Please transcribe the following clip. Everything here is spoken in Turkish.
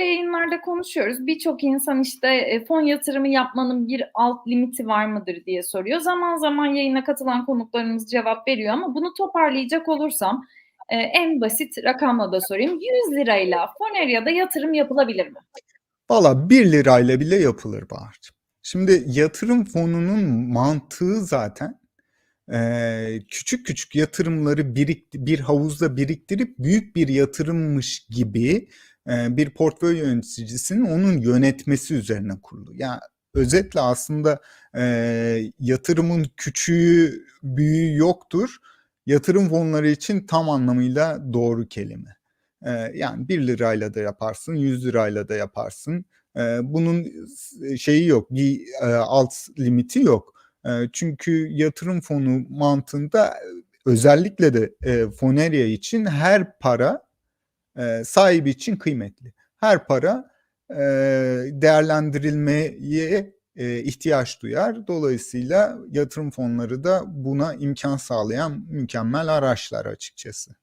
böyle yayınlarda konuşuyoruz. Birçok insan işte e, fon yatırımı yapmanın bir alt limiti var mıdır diye soruyor. Zaman zaman yayına katılan konuklarımız cevap veriyor ama bunu toparlayacak olursam e, en basit rakamla da sorayım. 100 lirayla Fonerya'da yatırım yapılabilir mi? Valla 1 lirayla bile yapılır Bahar'cığım. Şimdi yatırım fonunun mantığı zaten eee, küçük küçük yatırımları birik, bir havuzda biriktirip büyük bir yatırımmış gibi bir portföy yöneticisinin onun yönetmesi üzerine kurulu. Yani özetle aslında eee, yatırımın küçüğü büyüğü yoktur. Yatırım fonları için tam anlamıyla doğru kelime. Eee, yani 1 lirayla da yaparsın, 100 lirayla da yaparsın. Eee, bunun şeyi yok, bir eee, alt limiti yok. Eee, çünkü yatırım fonu mantığında e, özellikle de eee, Fonerya için her para eee, sahibi için kıymetli. Her para eee, değerlendirilmeye eee, ihtiyaç duyar. Dolayısıyla yatırım fonları da buna imkan sağlayan mükemmel araçlar açıkçası.